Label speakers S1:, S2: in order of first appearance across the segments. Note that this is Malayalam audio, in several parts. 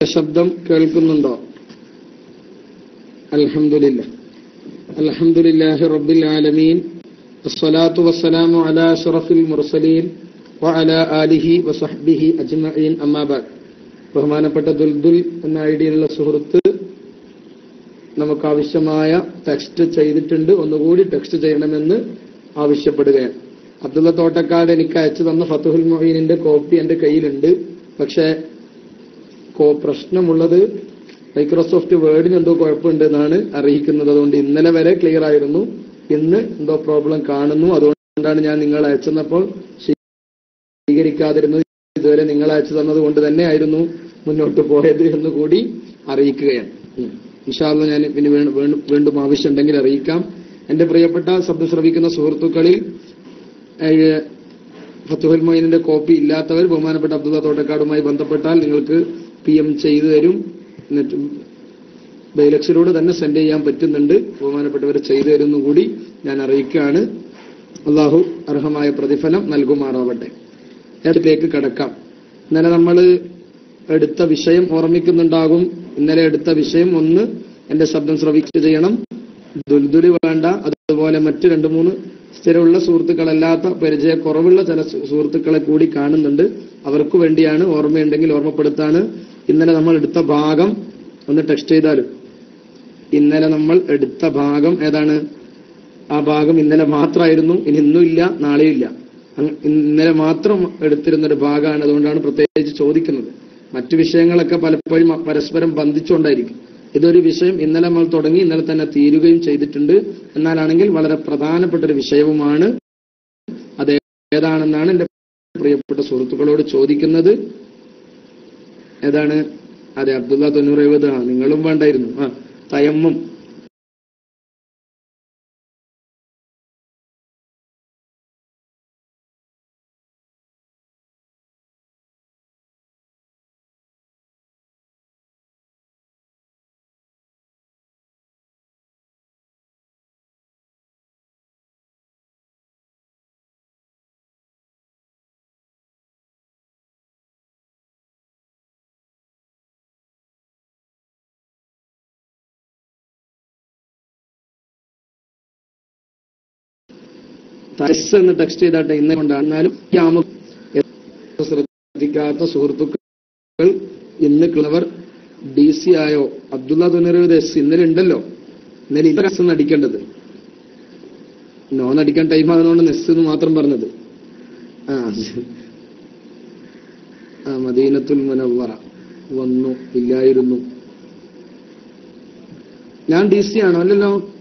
S1: ശബ്ദം കേൾക്കുന്നുണ്ടോ? അൽഹംദുലില്ല. അൽഹംദുലില്ലാഹി റബ്ബിൽ ആലമീൻ. വസ്സലാത്തു വസ്സലാമു അലാ അഷ്റഫിൽ മുർസലീൻ വഅലാ ആലിഹി വസഹ്ബിഹി അജ്മഈൻ. അമ്മാ ബഅദ് ബഹുമാനപ്പെട്ട ദുൽദുൽ എന്ന ഐഡിയിലുള്ള സുഹൃത്ത് നമുക്ക് ആവശ്യമായ ടെക്സ്റ്റ് ചെയ്തിട്ടുണ്ട്. ഒന്നുകൂടി ടെക്സ്റ്റ് ചെയ്യണമെന്ന് ആവശ്യപ്പെടുകയാണ്. അബ്ദുള്ള തോട്ടക്കാട് എനിക്ക് അയച്ചു തന്ന ഫത്തുഹുൽ മൊഹീനിന്റെ കോപ്പി എന്റെ കയ്യിലുണ്ട്. പക്ഷേ പ്രശ്നമുള്ളത് മൈക്രോസോഫ്റ്റ് വേർഡിന് എന്തോ കുഴപ്പമുണ്ട് എന്നാണ് അറിയിക്കുന്നത്. അതുകൊണ്ട് ഇന്നലെ വരെ ക്ലിയർ ആയിരുന്നു. ഇന്ന് എന്തോ പ്രോബ്ലം കാണുന്നു. അതുകൊണ്ടാണ് ഞാൻ നിങ്ങൾ അയച്ചെന്നപ്പോൾ സ്വീകരിക്കാതിരുന്നത്. ഇതുവരെ നിങ്ങൾ അയച്ചു തന്നത് കൊണ്ട് തന്നെ ആയിരുന്നു മുന്നോട്ട് പോയത് എന്ന് കൂടി അറിയിക്കുകയാണ്. വിശാല ഞാൻ പിന്നെ വീണ്ടും ആവശ്യമുണ്ടെങ്കിൽ അറിയിക്കാം. എന്റെ പ്രിയപ്പെട്ട ശബ്ദം ശ്രവിക്കുന്ന സുഹൃത്തുക്കളിൽ ഫത്തുഹുൽ മൊയ്നിന്റെ കോപ്പി ഇല്ലാത്തവർ ബഹുമാനപ്പെട്ട അബ്ദുള്ള തോട്ടക്കാടുമായി ബന്ധപ്പെട്ടാൽ നിങ്ങൾക്ക് പി എം ചെയ്തു തരും. എന്നിട്ട് ബൈലക്സിലൂടെ തന്നെ സെൻഡ് ചെയ്യാൻ പറ്റുന്നുണ്ട്. ബഹുമാനപ്പെട്ടവർ ചെയ്തു തരുന്നു കൂടി ഞാൻ അറിയിക്കുകയാണ്. അള്ളാഹു അർഹമായ പ്രതിഫലം നൽകുമാറാവട്ടെ. അതിലേക്ക് കടക്കാം. ഇന്നലെ നമ്മൾ എടുത്ത വിഷയം ഓർമ്മിക്കുന്നുണ്ടാകും. ഇന്നലെ എടുത്ത വിഷയം ഒന്ന് എന്റെ ശബ്ദം ശ്രവിച്ച് ചെയ്യണം. ദുൽദുലി വേണ്ട. അതുപോലെ മറ്റ് രണ്ട് മൂന്ന് സ്ഥിരമുള്ള സുഹൃത്തുക്കളല്ലാത്ത പരിചയക്കുറവുള്ള ചില സു- സുഹൃത്തുക്കളെ കൂടി കാണുന്നുണ്ട്. അവർക്ക് വേണ്ടിയാണ് ഓർമ്മയുണ്ടെങ്കിൽ ഓർമ്മപ്പെടുത്താണ്. ഇന്നലെ നമ്മൾ എടുത്ത ഭാഗം ഒന്ന് ടെക്സ്റ്റ് ചെയ്താലും. ഇന്നലെ നമ്മൾ എടുത്ത ഭാഗം ഏതാണ്? ആ ഭാഗം ഇന്നലെ മാത്രമായിരുന്നു ഇനി ഇന്നും ഇല്ല നാളെയും ഇല്ല. ഇന്നലെ മാത്രം എടുത്തിരുന്ന ഒരു ഭാഗമാണ് അതുകൊണ്ടാണ് പ്രത്യേകിച്ച് ചോദിക്കുന്നത്. മറ്റു വിഷയങ്ങളൊക്കെ പലപ്പോഴും പരസ്പരം ബന്ധിച്ചുകൊണ്ടായിരിക്കും. ഇതൊരു വിഷയം ഇന്നലെ നമ്മൾ തുടങ്ങി ഇന്നലെ തന്നെ തീരുകയും ചെയ്തിട്ടുണ്ട്. എന്നാലാണെങ്കിൽ വളരെ പ്രധാനപ്പെട്ട ഒരു വിഷയവുമാണ് അത് ഏതാണെന്നാണ് എന്റെ പ്രിയപ്പെട്ട സുഹൃത്തുക്കളോട് ചോദിക്കുന്നത്. ഏതാണ്? അതെ അബ്ദുള്ള തൊണ്ണൂറ് എഴുപത്. ആ നിങ്ങളും വേണ്ടായിരുന്നു. ആ തയമ്മും. തസ് എന്ന് ടെക്സ്റ്റ് ചെയ്താട്ടെ ഇന്നെ കൊണ്ടാണ് എന്നാലും ശ്രദ്ധിക്കാത്ത സുഹൃത്തുക്കൾ ഇന്ന് ക്ലവർ ഡി സി ആയോ അബ്ദുള്ള തുനറുദ് എസ് ഇന്നലെ ഉണ്ടല്ലോ. ഇന്നലെ ഇല്ല എസ് അടിക്കേണ്ടത് നോൺ അടിക്കാൻ ടൈം ആകുന്നതുകൊണ്ട് നെസ് എന്ന് മാത്രം പറഞ്ഞത്. ആ ആ മദീനത്തുൽ മുനവറ വന്നു ഇല്ലായിരുന്നു. ഞാൻ ഡി സി ആണോ? അല്ലല്ലോ.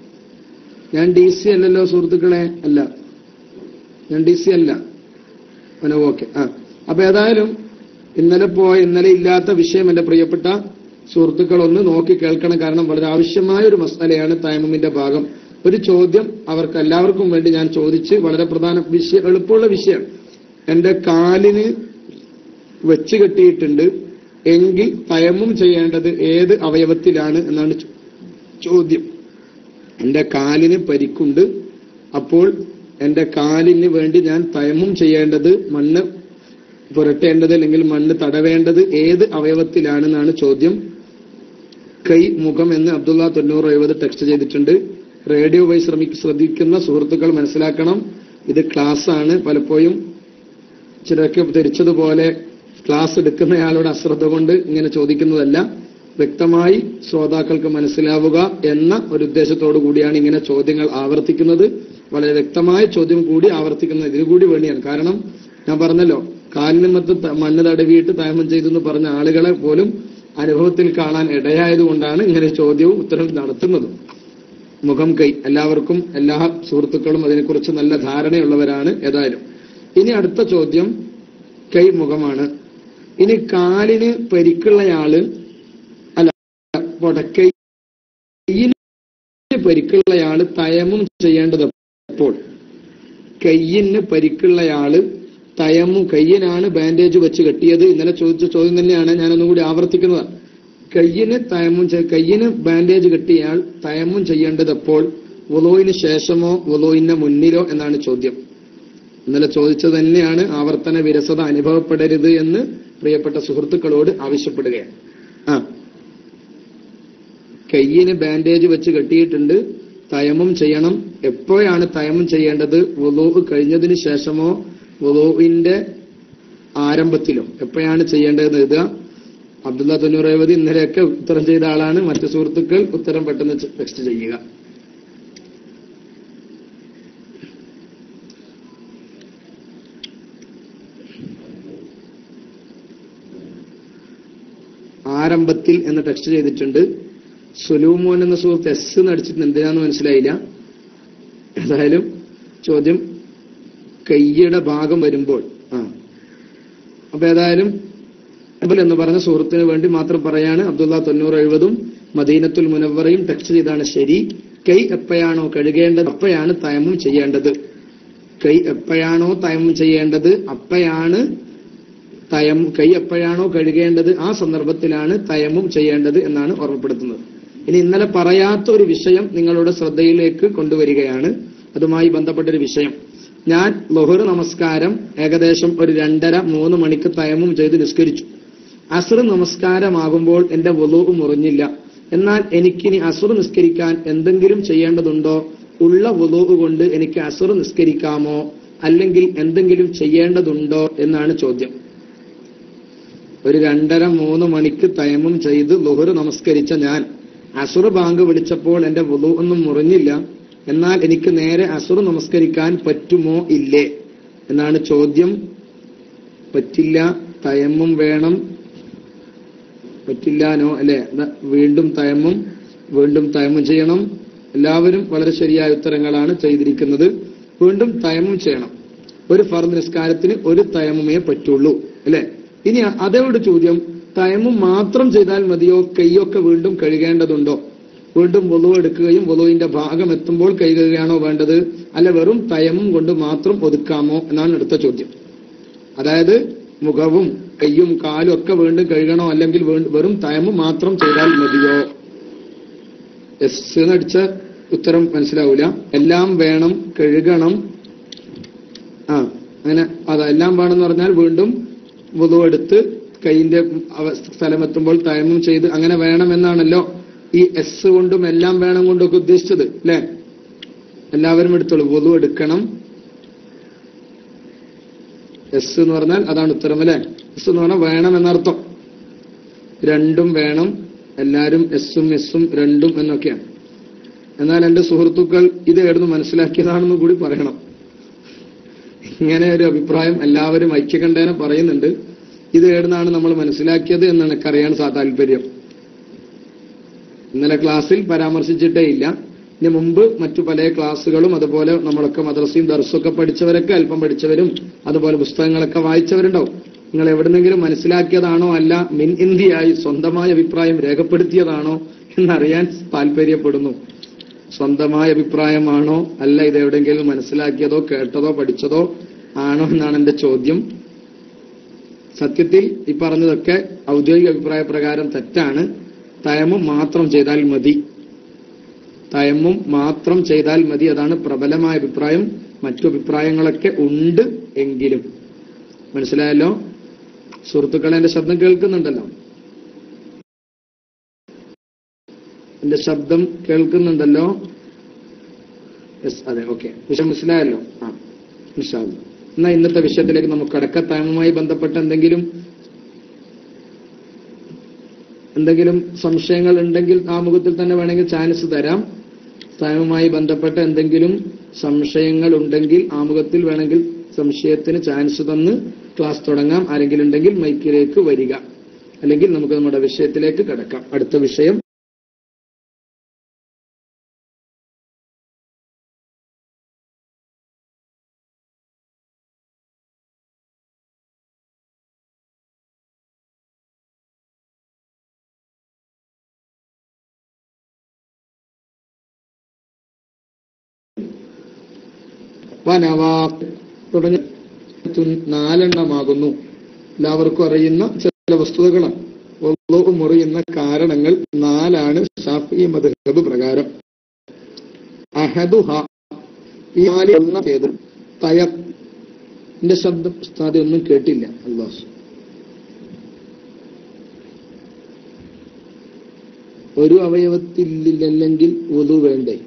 S1: ഞാൻ ഡി സി അല്ലല്ലോ സുഹൃത്തുക്കളെ. അല്ല. ഞാൻ ഡി സി അല്ല. അവനെ ഓക്കെ ആ. അപ്പൊ ഏതായാലും ഇന്നലെ പോയ ഇന്നലെ ഇല്ലാത്ത വിഷയം എന്റെ പ്രിയപ്പെട്ട സുഹൃത്തുക്കൾ ഒന്ന് നോക്കി കേൾക്കണം. കാരണം വളരെ ആവശ്യമായ ഒരു മസാലയാണ് തൈമമിന്റെ ഭാഗം. ഒരു ചോദ്യം അവർക്ക് എല്ലാവർക്കും വേണ്ടി ഞാൻ ചോദിച്ച് വളരെ പ്രധാന വിഷയം എളുപ്പമുള്ള വിഷയം. എന്റെ കാലിന് വെച്ച് കെട്ടിയിട്ടുണ്ട്. എങ്കിൽ തയമും ചെയ്യേണ്ടത് ഏത് അവയവത്തിലാണ് എന്നാണ് ചോദ്യം. എന്റെ കാലിന് പരിക്കുണ്ട്. അപ്പോൾ എന്റെ കാലിന് വേണ്ടി ഞാൻ തയമും ചെയ്യേണ്ടത് മണ്ണ് പുരട്ടേണ്ടത് അല്ലെങ്കിൽ മണ്ണ് തടവേണ്ടത് ഏത് അവയവത്തിലാണെന്നാണ് ചോദ്യം. കൈ മുഖം എന്ന് അബ്ദുള്ള തൊണ്ണൂറ് എഴുപത് ടെക്സ്റ്റ് ചെയ്തിട്ടുണ്ട്. റേഡിയോ വഴി ശ്രമി ശ്രദ്ധിക്കുന്ന സുഹൃത്തുക്കൾ മനസ്സിലാക്കണം. ഇത് ക്ലാസ് ആണ് പലപ്പോഴും. ചിലരൊക്കെ ധരിച്ചതുപോലെ ക്ലാസ് എടുക്കുന്നയാളുടെ അശ്രദ്ധ കൊണ്ട് ഇങ്ങനെ ചോദിക്കുന്നതല്ല. വ്യക്തമായി ശ്രോതാക്കൾക്ക് മനസ്സിലാവുക എന്ന ഒരു ഉദ്ദേശത്തോടു കൂടിയാണ് ഇങ്ങനെ ചോദ്യങ്ങൾ ആവർത്തിക്കുന്നത്. വളരെ വ്യക്തമായ ചോദ്യം കൂടി ആവർത്തിക്കുന്നത് ഇതിനു കൂടി വേണ്ടിയാണ്. കാരണം ഞാൻ പറഞ്ഞല്ലോ കാലിനുമത്ത് ത- മണ്ണ് തടവിയിട്ട് തയമം ചെയ്തു എന്ന് പറഞ്ഞ ആളുകളെ പോലും അനുഭവത്തിൽ കാണാൻ ഇടയായതുകൊണ്ടാണ് ഇങ്ങനെ ചോദ്യവും ഉത്തരവും നടത്തുന്നതും. മുഖം കൈ എല്ലാവർക്കും എല്ലാ സുഹൃത്തുക്കളും അതിനെക്കുറിച്ച് നല്ല ധാരണയുള്ളവരാണ് ഏതായാലും. ഇനി അടുത്ത ചോദ്യം കൈ മുഖമാണ്. ഇനി കാലിന് പരിക്കുള്ളയാൾ അല്ല പോട്ടെ കൈയിന് പരിക്കുള്ളയാൾ തയമം ചെയ്യേണ്ടത് എപ്പോൾ കയ്യിന് പരിക്കുള്ളയാൾ തയമു കയ്യിനാണ് ബാൻഡേജ് വെച്ച് കെട്ടിയത്. ഇന്നലെ ചോദിച്ച ചോദ്യം തന്നെയാണ് ഞാനൊന്നും കൂടി ആവർത്തിക്കുന്നത് കയ്യിന് തയമ്മും കയ്യന് ബാൻഡേജ് കെട്ടിയാൽ ചെയ്യേണ്ടത് എപ്പോൾ വുളോയിന് ശേഷമോ വുളോയിന് മുന്നിലോ എന്നാണ് ചോദ്യം. ഇന്നലെ ചോദിച്ചത് തന്നെയാണ് ആവർത്തന വിരസത അനുഭവപ്പെടരുത് എന്ന് പ്രിയപ്പെട്ട സുഹൃത്തുക്കളോട് ആവശ്യപ്പെടുകയാണ്. ആ. കയ്യിന് ബാൻഡേജ് വെച്ച് കെട്ടിയിട്ടുണ്ട്. തയമം ചെയ്യണം. എപ്പോഴാണ് തയമം ചെയ്യേണ്ടത്? വുളൂഹ് കഴിഞ്ഞതിന് ശേഷമോ? വുളൂഹിന്റെ ആരംഭത്തിലോ. എപ്പോഴാണ് ചെയ്യേണ്ടതെന്ന് എഴുതുക. അബ്ദുള്ള തൊണ്ണൂറേവതി ഇന്നലെയൊക്കെ ഉത്തരം ചെയ്ത ആളാണ്. മറ്റു സുഹൃത്തുക്കൾ ഉത്തരം പെട്ടെന്ന് ടെക്സ്റ്റ് ചെയ്യുക. ആരംഭത്തിൽ എന്ന് ടെക്സ്റ്റ് ചെയ്തിട്ടുണ്ട്. സുലൂമോൻ എന്ന സുഹൃത്ത് എസ് നടിച്ചിട്ട് എന്തിനാന്ന് മനസ്സിലായില്ല. ഏതായാലും ചോദ്യം കയ്യുടെ ഭാഗം വരുമ്പോൾ. ആ. അപ്പൊ ഏതായാലും അബൽ എന്ന് പറഞ്ഞ സുഹൃത്തിന് വേണ്ടി മാത്രം പറയാണ്. അബ്ദുള്ള തൊണ്ണൂറ് എഴുപതും മദീനത്തുൽ മുനവറയും ടെക്സ്റ്റ് ചെയ്താണ് ശരി. കൈ എപ്പോഴാണോ കഴുകേണ്ടത് അപ്പോഴാണ് തയമും ചെയ്യേണ്ടത്. കൈ എപ്പോഴാണോ തയമും ചെയ്യേണ്ടത് അപ്പോഴാണ് തയം കൈ എപ്പോഴാണോ കഴുകേണ്ടത് ആ സന്ദർഭത്തിലാണ് തയമും ചെയ്യേണ്ടത് എന്നാണ് ഓർമ്മപ്പെടുത്തുന്നത്. ഇനി ഇന്നലെ പറയാത്ത ഒരു വിഷയം നിങ്ങളുടെ ശ്രദ്ധയിലേക്ക് കൊണ്ടുവരികയാണ്. അതുമായി ബന്ധപ്പെട്ട ഒരു വിഷയം. ഞാൻ ബഹുർ നമസ്കാരം ഏകദേശം ഒരു രണ്ടര മൂന്ന് മണിക്ക് തയമും ചെയ്ത് നിസ്കരിച്ചു. അസുർ നമസ്കാരമാകുമ്പോൾ എന്റെ വലുവ് മുറിഞ്ഞില്ല. എന്നാൽ എനിക്കിനി അസുർ നിസ്കരിക്കാൻ എന്തെങ്കിലും ചെയ്യേണ്ടതുണ്ടോ? ഉള്ള വലുവ് കൊണ്ട് എനിക്ക് അസുർ നിസ്കരിക്കാമോ? അല്ലെങ്കിൽ എന്തെങ്കിലും ചെയ്യേണ്ടതുണ്ടോ? എന്നാണ് ചോദ്യം. ഒരു രണ്ടര മൂന്ന് മണിക്ക് തയമം ചെയ്ത് ബഹുർ നമസ്കരിച്ച ഞാൻ അസുർ ബാങ്ക് വിളിച്ചപ്പോൾ എന്റെ വുളു ഒന്നും മുറിഞ്ഞില്ല. എന്നാൽ എനിക്ക് നേരെ അസുർ നമസ്കരിക്കാൻ പറ്റുമോ ഇല്ലേ? എന്നാണ് ചോദ്യം. പറ്റില്ല തയമ്മും വേണം. പറ്റില്ലാനോ അല്ലെ? വീണ്ടും തയമ്മും വീണ്ടും തയമ്മും ചെയ്യണം. എല്ലാവരും വളരെ ശരിയായ ഉത്തരങ്ങളാണ് ചെയ്തിരിക്കുന്നത്. വീണ്ടും തയമ്മും ചെയ്യണം. ഒരു ഫർദ് നിസ്കാരത്തിന് ഒരു തയമ്മുമേ പറ്റുള്ളൂ അല്ലെ? ഇനി അതോട് ചോദ്യം. തയമ്മും മാത്രം ചെയ്താൽ മതിയോ? കൈയൊക്കെ വീണ്ടും കഴുകേണ്ടതുണ്ടോ? വീണ്ടും വലു എടുക്കുകയും വലുവിന്റെ ഭാഗം എത്തുമ്പോൾ കഴുകുകയാണോ വേണ്ടത്? അല്ല വെറും തയമും കൊണ്ട് മാത്രം ഒതുക്കാമോ? എന്നാണ് അടുത്ത ചോദ്യം. അതായത് മുഖവും കയ്യും കാലും ഒക്കെ വീണ്ടും കഴുകണോ? അല്ലെങ്കിൽ വെറും തയമും മാത്രം ചെയ്താൽ മതിയോ? എസ് അടിച്ച ഉത്തരം മനസ്സിലാവൂല. എല്ലാം വേണം കഴുകണം. ആ അങ്ങനെ അതെല്ലാം വേണമെന്ന് പറഞ്ഞാൽ വീണ്ടും വുളു എടുത്ത് കൈയിന്റെ സ്ഥലം സ്ഥലമെത്തുമ്പോൾ തയമം ചെയ്ത് അങ്ങനെ വേണമെന്നാണല്ലോ ഈ എസ് കൊണ്ടും എല്ലാം വേണം കൊണ്ടൊക്കെ ഉദ്ദേശിച്ചത് അല്ലെ? എല്ലാവരും എടുത്തോളൂ വധു എടുക്കണം. എസ് എന്ന് പറഞ്ഞാൽ അതാണ് ഉത്തരം അല്ലെ? എസ് എന്ന് പറഞ്ഞാൽ വേണം എന്നർത്ഥം. രണ്ടും വേണം എല്ലാരും എസും എസും രണ്ടും എന്നൊക്കെയാണ്. എന്നാൽ എന്റെ സുഹൃത്തുക്കൾ ഇത് എവിടുന്ന് മനസ്സിലാക്കിയതാണെന്ന് കൂടി പറയണം. ഇങ്ങനെ ഒരു അഭിപ്രായം എല്ലാവരും ഐക്യകണ്ഠേന പറയുന്നുണ്ട്. ഇത് എവിടുന്നാണ് നമ്മൾ മനസ്സിലാക്കിയത് എന്ന് എനിക്കറിയാൻ സാ താല്പര്യം. ഇന്നലെ ക്ലാസ്സിൽ പരാമർശിച്ചിട്ടേ ഇല്ല. ഇനി മുമ്പ് മറ്റു പല ക്ലാസ്സുകളും അതുപോലെ നമ്മളൊക്കെ മദ്രസയും ദർസൊക്കെ പഠിച്ചവരൊക്കെ അല്പം പഠിച്ചവരും അതുപോലെ പുസ്തകങ്ങളൊക്കെ വായിച്ചവരുണ്ടാവും. നിങ്ങൾ എവിടുന്നെങ്കിലും മനസ്സിലാക്കിയതാണോ അല്ല മിൻ ഇന്ത്യയായി സ്വന്തമായ അഭിപ്രായം രേഖപ്പെടുത്തിയതാണോ എന്നറിയാൻ താല്പര്യപ്പെടുന്നു. സ്വന്തമായ അഭിപ്രായമാണോ അല്ല ഇത് എവിടെയെങ്കിലും മനസ്സിലാക്കിയതോ കേട്ടതോ പഠിച്ചതോ ആണോ എന്നാണ് എന്റെ ചോദ്യം. സത്യത്തിൽ ഈ പറഞ്ഞതൊക്കെ ഔദ്യോഗിക അഭിപ്രായ പ്രകാരം തെറ്റാണ്. തയമം മാത്രം ചെയ്താൽ മതി. തയമ്മും മാത്രം ചെയ്താൽ മതി അതാണ് പ്രബലമായ അഭിപ്രായം. മറ്റു അഭിപ്രായങ്ങളൊക്കെ ഉണ്ട് എങ്കിലും. മനസ്സിലായല്ലോ? സുഹൃത്തുക്കളെ എന്റെ ശബ്ദം കേൾക്കുന്നുണ്ടല്ലോ? എന്റെ ശബ്ദം കേൾക്കുന്നുണ്ടല്ലോ? യെസ് അതെ ഓക്കെ വിഷയം മനസ്സിലായല്ലോ? ആ ഇൻഷാല്ല എന്നാ ഇന്നത്തെ വിഷയത്തിലേക്ക് നമുക്ക് കടക്ക. തയമുമായി ബന്ധപ്പെട്ട എന്തെങ്കിലും എന്തെങ്കിലും സംശയങ്ങൾ ഉണ്ടെങ്കിൽ ആമുഖത്തിൽ തന്നെ വേണമെങ്കിൽ ചാൻസ് തരാം. തയമുമായി ബന്ധപ്പെട്ട എന്തെങ്കിലും സംശയങ്ങൾ ഉണ്ടെങ്കിൽ ആമുഖത്തിൽ വേണമെങ്കിൽ സംശയത്തിന് ചാൻസ് തന്ന് ക്ലാസ് തുടങ്ങാം. ആരെങ്കിലും ഉണ്ടെങ്കിൽ മൈക്കിലേക്ക് വരിക. അല്ലെങ്കിൽ നമുക്ക് നമ്മുടെ വിഷയത്തിലേക്ക് കിടക്കാം. അടുത്ത വിഷയം. വനവാ തുടങ്ങിയ നാലെണ്ണമാകുന്നു. എല്ലാവർക്കും അറിയുന്ന ചില വസ്തുതകളാണ്. വള്ളു മുറിയുന്ന കാരണങ്ങൾ നാലാണ് ഷാഫി മദ്ഹബ് പ്രകാരം. അഹദുഹ എന്റെ ശബ്ദം ഉസ്താദി ഒന്നും കേട്ടില്ല. അള്ളാഹ്. ഒരു അവയവത്തിൽ അല്ലെങ്കിൽ ഒതു വേണ്ടേ?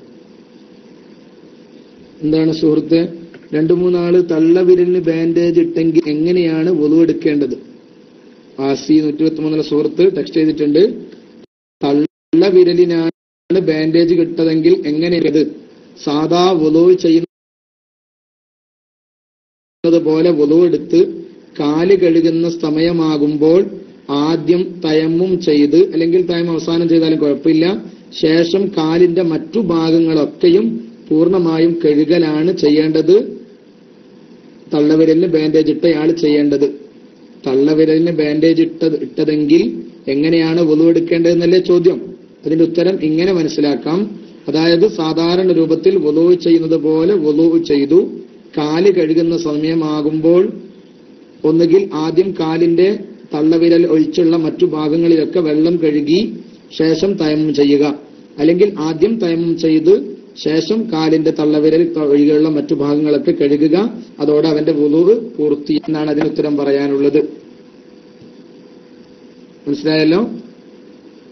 S1: എന്താണ് സുഹൃത്തെ? രണ്ടു മൂന്നാൾ തള്ളവിരലിന് ബാൻഡേജ് ഇട്ടെങ്കിൽ എങ്ങനെയാണ് ഒതു എടുക്കേണ്ടത്? ആസി നൂറ്റി ഇരുപത്തി മൂന്നിലെ സുഹൃത്ത് ടെക്സ്റ്റ് ചെയ്തിട്ടുണ്ട്. തള്ളവിരലിനാണ് ബാൻഡേജ് കിട്ടതെങ്കിൽ എങ്ങനെയത് സാധാ ഒതു ചെയ്യുന്നത് പോലെ എടുത്ത് കാൽ കഴുകുന്ന സമയമാകുമ്പോൾ ആദ്യം തയമ്മും ചെയ്ത് അല്ലെങ്കിൽ തയം അവസാനം ചെയ്താലും കുഴപ്പമില്ല. ശേഷം കാലിന്റെ മറ്റു ഭാഗങ്ങളൊക്കെയും പൂർണമായും കഴുകലാണ് ചെയ്യേണ്ടത്. തള്ളവിരലിന് ബാൻഡേജ് ഇട്ടയാൾ ചെയ്യേണ്ടത്. തള്ളവിരലിന് ബാൻഡേജ് ഇട്ടത് ഇട്ടതെങ്കിൽ എങ്ങനെയാണ് ഒതു എടുക്കേണ്ടതെന്നല്ലേ ചോദ്യം. അതിന്റെ ഉത്തരം ഇങ്ങനെ മനസ്സിലാക്കാം. അതായത് സാധാരണ രൂപത്തിൽ വലുവ് ചെയ്യുന്നത് പോലെ വലുവ് ചെയ്തു. കാൽ കഴുകുന്ന സമയമാകുമ്പോൾ ഒന്നുകിൽ ആദ്യം കാലിന്റെ തള്ളവിരൽ ഒഴിച്ചുള്ള മറ്റു ഭാഗങ്ങളിലൊക്കെ വെള്ളം കഴുകി ശേഷം തയമം ചെയ്യുക. അല്ലെങ്കിൽ ആദ്യം തയമം ചെയ്ത് ശേഷം കാലിന്റെ തള്ളവിരൽ ഒഴികെയുള്ള മറ്റു ഭാഗങ്ങളൊക്കെ കഴുകുക. അതോടെ അവന്റെ വുളുവ് പൂർത്തി എന്നാണ് അതിന് ഉത്തരം പറയാനുള്ളത്. മനസ്സിലായല്ലോ?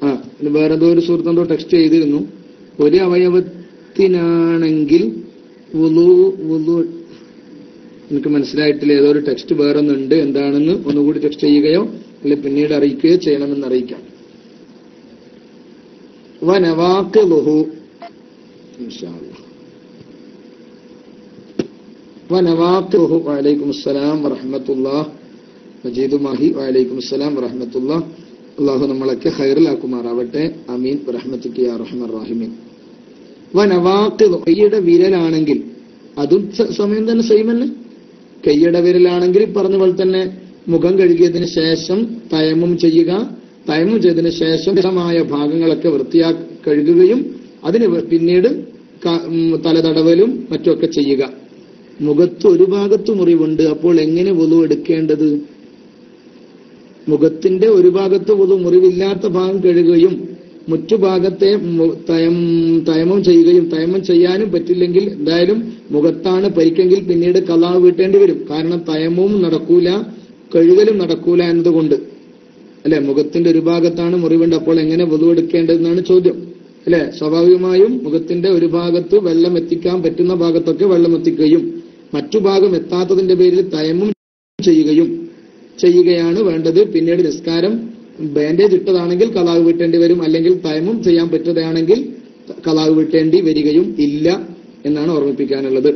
S1: ആ വേറെ ഏതോ ഒരു സുഹൃത്തെന്തോ ടെക്സ്റ്റ് ചെയ്തിരുന്നു ഒരു അവയവത്തിനാണെങ്കിൽ എനിക്ക് മനസ്സിലായിട്ടില്ല. ഏതോ ഒരു ടെക്സ്റ്റ് വേറൊന്നുണ്ട്. എന്താണെന്ന് ഒന്നുകൂടി ടെക്സ്റ്റ് ചെയ്യുകയോ അല്ലെങ്കിൽ പിന്നീട് അറിയിക്കുകയോ ചെയ്യണമെന്ന് അറിയിക്കാം. അള്ളാഹു നമ്മളൊക്കെ ഹൈറിലാക്കുമാറാവട്ടെ അമീൻ. റഹ്മത്തിക്ക് കൈയുടെ വിരലാണെങ്കിൽ അതും സമയം തന്നെ സെയിം തന്നെ കൈയുടെ വിരലാണെങ്കിൽ പറഞ്ഞ പോലെ തന്നെ മുഖം കഴുകിയതിന് ശേഷം തയമും ചെയ്യുക തയമും ചെയ്തതിന് ശേഷം ഭാഗങ്ങളൊക്കെ വൃത്തിയാ കഴുകുകയും അതിന് പിന്നീട് തലതടവലും മറ്റുമൊക്കെ ചെയ്യുക. മുഖത്ത് ഒരു ഭാഗത്ത് മുറിവുണ്ട് അപ്പോൾ എങ്ങനെ വധു എടുക്കേണ്ടത്? മുഖത്തിന്റെ ഒരു ഭാഗത്ത് വധു മുറിവില്ലാത്ത ഭാഗം കഴുകുകയും മറ്റു ഭാഗത്തെ തയം തയമം ചെയ്യുകയും തയമം ചെയ്യാനും പറ്റില്ലെങ്കിൽ എന്തായാലും മുഖത്താണ് പരിക്കെങ്കിൽ പിന്നീട് കലാവ് വീട്ടേണ്ടി വരും. കാരണം തയമവും നടക്കൂല കഴുകലും നടക്കൂല എന്നതുകൊണ്ട്. അല്ലെ? മുഖത്തിന്റെ ഒരു ഭാഗത്താണ് മുറിവുണ്ട് അപ്പോൾ എങ്ങനെ വധു എടുക്കേണ്ടതെന്നാണ് ചോദ്യം. അല്ലെ? സ്വാഭാവികമായും മുഖത്തിന്റെ ഒരു ഭാഗത്ത് വെള്ളം എത്തിക്കാൻ പറ്റുന്ന ഭാഗത്തൊക്കെ വെള്ളം എത്തിക്കുകയും മറ്റു ഭാഗം എത്താത്തതിന്റെ പേരിൽ തയമും ചെയ്യുകയും ചെയ്യുകയാണ് വേണ്ടത്. പിന്നീട് നിസ്കാരം ബാൻഡേജ് ഇട്ടതാണെങ്കിൽ കലാവ് വീട്ടേണ്ടി വരും. അല്ലെങ്കിൽ തയമും ചെയ്യാൻ പറ്റുകയാണെങ്കിൽ കലാവ് വീട്ടേണ്ടി വരികയും ഇല്ല എന്നാണ് ഓർമ്മിപ്പിക്കാനുള്ളത്.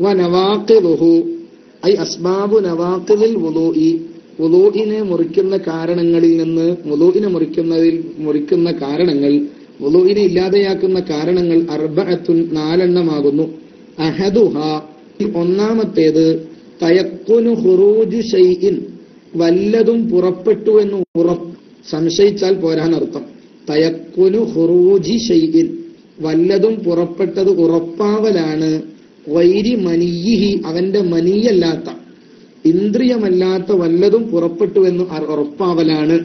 S1: വനവാഖിദുഹു ഐ അസ്ബാബു നവാഖിദിൽ വുളൂഇ. വുളൂഇനെ മുറിക്കുന്ന കാരണങ്ങളിൽ നിന്ന് മുലൂഹിനെ മുറിക്കുന്നതിൽ മുറിക്കുന്ന കാരണങ്ങൾ മുലൂഹിനെ ഇല്ലാതെയാക്കുന്ന കാരണങ്ങൾ അർബഅത്തുൻ നാലെണ്ണമാകുന്നു. അഹദുഹ ഒന്നാമത്തേത് തയക്കുനു ഹുറൂജു ഷെയ്ഇൻ വല്ലതും പുറപ്പെട്ടു എന്ന് ഉറപ്പ് സംശയിച്ചാൽ പോരാനർത്ഥം. തയക്കുനു ഹുറൂജി ഷെയ്ഇൻ വല്ലതും പുറപ്പെട്ടത് ഉറപ്പാവലാണ് വൈരി മനിയിഹി അവന്റെ മനിയല്ലാത്ത. ഇന്ദ്രിയമല്ലാത്ത വല്ലതും പുറപ്പെട്ടുവെന്ന് എന്ന് ഉറപ്പാവലാണ്.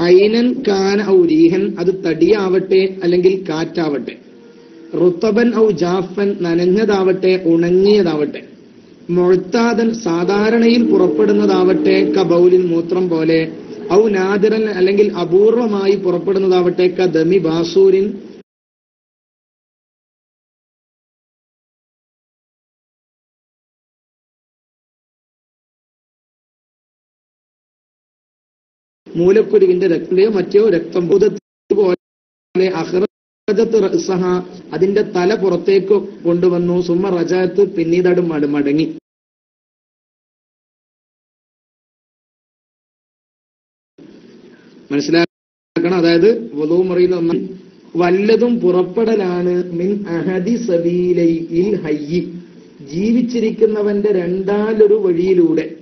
S1: ഐനൻ കാന ഔ രീഹൻ അത് തടിയാവട്ടെ അല്ലെങ്കിൽ കാറ്റാവട്ടെ. റുത്തബൻ ഔ ജാഫൻ നനഞ്ഞതാവട്ടെ ഉണങ്ങിയതാവട്ടെ. മൊഴ്ത്താതൻ സാധാരണയിൽ പുറപ്പെടുന്നതാവട്ടെ കബൌലിൻ മൂത്രം പോലെ. ഔ നാദിറൻ അല്ലെങ്കിൽ അപൂർവമായി പുറപ്പെടുന്നതാവട്ടെ കദമി ബാസൂരിൻ മൂലക്കുരുവിന്റെ രക്തയോ മറ്റോ രക്തം പോലെ അതിന്റെ തല പുറത്തേക്ക് കൊണ്ടുവന്നു. സുമ റജാത്ത് പിന്നീട് മടങ്ങി. മനസ്സിലാക്കണം? അതായത് വധു മുറിയിൽ ഒന്ന് വല്ലതും പുറപ്പെടലാണ്. മിൻ അഹദി സബീലയിൽ ഹയ്യി. ജീവിച്ചിരിക്കുന്നവന്റെ രണ്ടാലൊരു വഴിയിലൂടെ.